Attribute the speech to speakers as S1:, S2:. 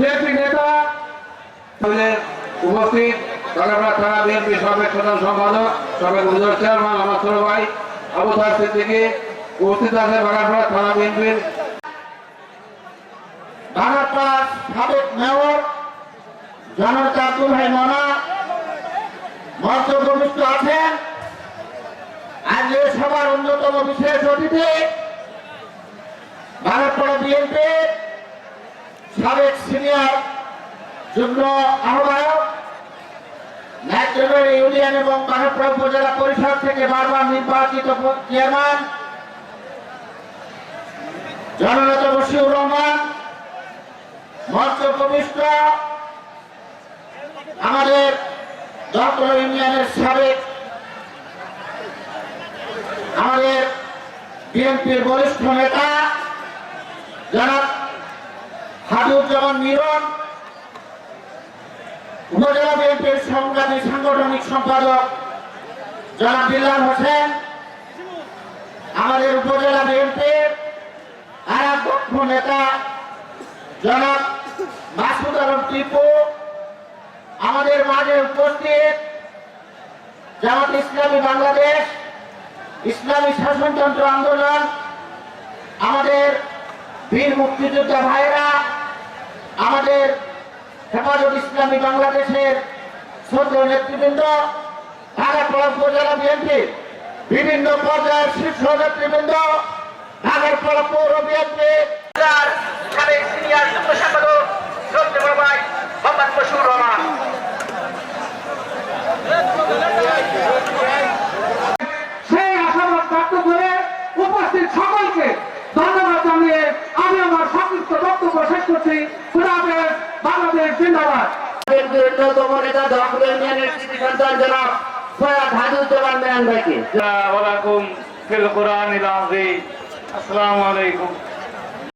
S1: BNP নেতা আমাদের উপস্থিত কালাপাড়া থানা বিএনপি সাবেক সাধারণ সম্পাদক, সাবেক উপজেলা চেয়ারম্যান আমার ভাই আবু সাহেব সিদ্দিকী উপস্থিত আছে বাগানপাড়া থানা বিএনপির।
S2: সাবেক মেয়র ভাই আছেন। আজকে সবার অন্যতম বিশেষ অতিথি বাগারপাড়া বিএনপি। সাবেক সিনিয়র যুগ্ম আহ্বায়ক ন্যাচুরাল ইউনিয়ন এবং বাগারপাড়া উপজেলা পরিষদ থেকে বারবার নির্বাচিত চেয়ারম্যান জননেতা বশিউর রহমান, মঞ্চ প্রবিষ্ট, আমাদের দপ্তর ইউনিয়নের সাবেক, আমাদের বিএনপির বরিষ্ঠ নেতা জনাব হাবিবুজ্জামান মিরন উপজেলা বিএনপির সংগ্রামী সাংগঠনিক সম্পাদক জনাব বিল্লাল হোসেন, আমাদের উপজেলা বিএনপির আর এক দক্ষ নেতা জনাব মাসুদ আলম টিপু, আমাদের মাঝে উপস্থিত জামাত ইসলামী বাংলাদেশ, ইসলামী শাসনতন্ত্র আন্দোলন, আমাদের বীর মুক্তিযোদ্ধা ভাইরা আমাদের হেফাজত ইসলামী বাংলাদেশের শ্রদ্ধেয় নেতৃবৃন্দ, ঢাকা উপজেলা বিএনপি, বিভিন্ন পর্যায়ের শীর্ষ নেতৃবৃন্দ ঢাকার পৌর বিএনপি
S1: সেই আশাবাদ ব্যক্ত করে উপস্থিত সকলকে ধন্যবাদ জানিয়ে আমি আমার সংক্ষিপ্ত বক্তব্য শেষ করছি। হাফেজ, বাংলাদেশ জিন্দাবাদ।
S2: অন্যতম নেতা দখল ইউনিয়নের কৃষি সন্তান জনাব সৈয়দ হাজুজ্জামান মেয়ান ভাইকে।
S1: ওয়ালাইকুম ফিল কোরআন আসসালামু আলাইকুম।